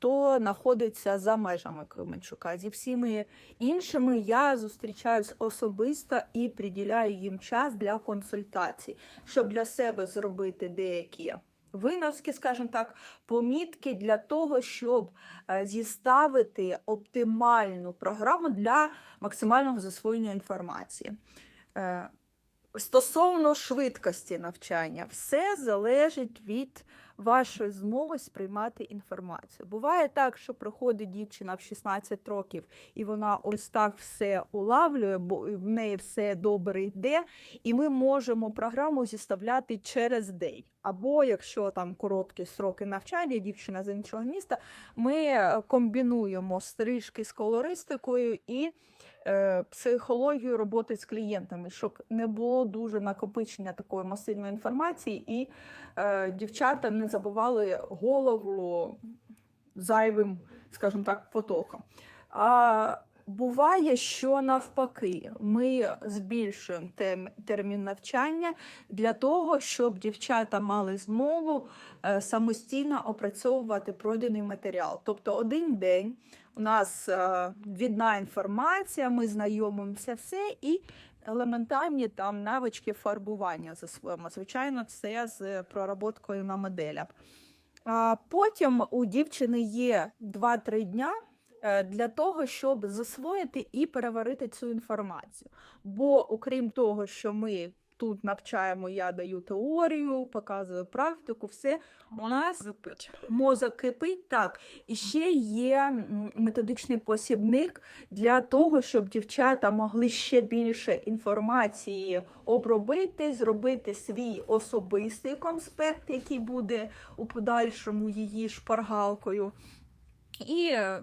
хто знаходиться за межами Кременчука. Зі всіми іншими я зустрічаюсь особисто і приділяю їм час для консультацій, щоб для себе зробити деякі виноски, скажімо так, помітки для того, щоб е, зіставити оптимальну програму для максимального засвоєння інформації. Стосовно швидкості навчання, все залежить від вашої змоги сприймати інформацію. Буває так, що приходить дівчина в 16 років, і вона ось так все улавлює, бо в неї все добре йде, і ми можемо програму зіставляти через день. Або якщо там короткі сроки навчання, дівчина з іншого міста, ми е, комбінуємо стрижки з колористикою і психологію роботи з клієнтами, щоб не було дуже накопичення такої масивної інформації, і е, дівчата не забували голову зайвим, скажімо так, потоком. А буває, що навпаки, ми збільшуємо термін навчання для того, щоб дівчата мали змогу е, самостійно опрацьовувати пройдений матеріал. Тобто один день у нас е, відна інформація, ми знайомимося все і елементарні там навички фарбування засвоїмо. Звичайно, це з проработкою на моделях. Потім у дівчини є 2-3 дня е, для того, щоб засвоїти і переварити цю інформацію. Бо, окрім того, що ми тут навчаємо, я даю теорію, показую практику, все у нас мозок кипить так. І ще є методичний посібник для того, щоб дівчата могли ще більше інформації обробити, зробити свій особистий конспект, який буде у подальшому її шпаргалкою. І, е,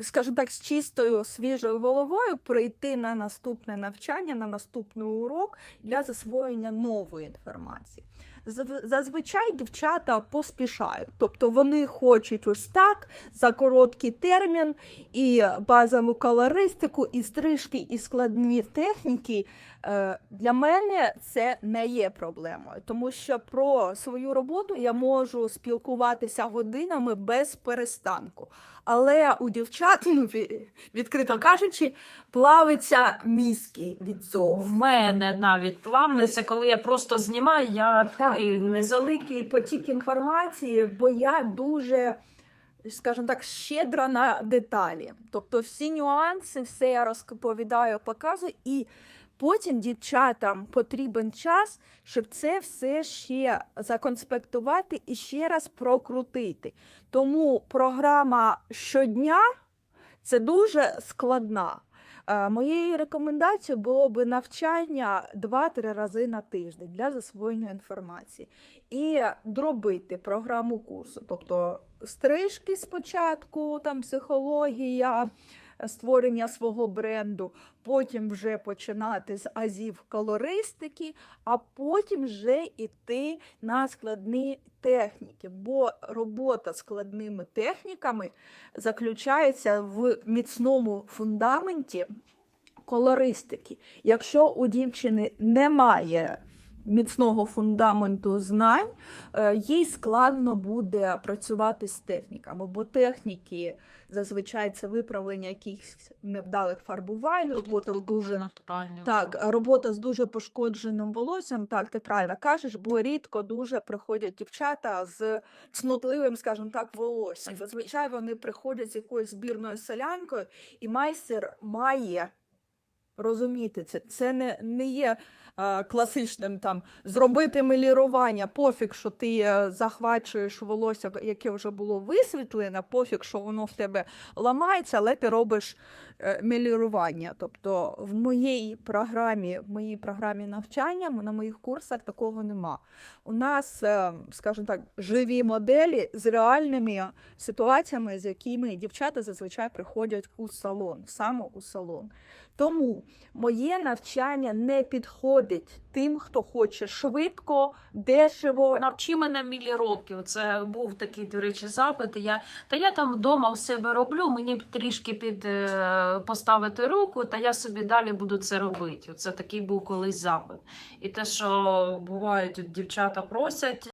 скажімо так, з чистою свіжою головою прийти на наступне навчання, на наступний урок для засвоєння нової інформації. Зазвичай дівчата поспішають, тобто вони хочуть ось так за короткий термін і базову колористику, і стрижки, і складні техніки. Е, Для мене це не є проблемою, тому що про свою роботу я можу спілкуватися годинами без перестанку. Але у дівчат, ну, відкрито кажучи, плавиться мізки від цього. В мене навіть плавниця, коли я просто знімаю, я Так. і не залик. великий потік інформації, бо я дуже, скажімо так, щедра на деталі. Тобто всі нюанси, все я розповідаю, показую, і потім дівчатам потрібен час, щоб це все ще законспектувати і ще раз прокрутити. Тому програма щодня це дуже складна. Е, Моєю рекомендацією було би навчання 2-3 рази на тиждень для засвоєння інформації і дробити програму курсу, тобто стрижки спочатку, там психологія, створення свого бренду, потім вже починати з азів колористики, а потім вже йти на складні техніки. Бо робота складними техніками заключається в міцному фундаменті колористики. Якщо у дівчини немає міцного фундаменту знань, е, їй складно буде працювати з техніками, бо техніки зазвичай це виправлення якихось невдалих фарбувань, робота дуже так, робота з дуже пошкодженим волоссям, так, ти правильно кажеш, бо рідко дуже приходять дівчата з цнотливим, скажімо так, волоссям. Зазвичай вони приходять з якоюсь збірною солянкою, і майстер має розуміти це. Це не, не є класичним там зробити мелірування, пофіг, що ти е, захвачуєш волосся, яке вже було висвітлене, пофіг, що воно в тебе ламається, але ти робиш е, мелірування. Тобто в моїй програмі, в моїй програмі навчання, на моїх курсах такого нема. У нас, е, скажімо так, живі моделі з реальними ситуаціями, з якими дівчата зазвичай приходять у салон, саме у салон. Тому моє навчання не підходить тим, хто хоче швидко, дешево. Навчи мене мілі років. Це був такий, до речі, запит. Я, та я там вдома в себе роблю, мені трішки під е, поставити руку, та я собі далі буду це робити. Це такий був колись запит. І те, що бувають, дівчата просять,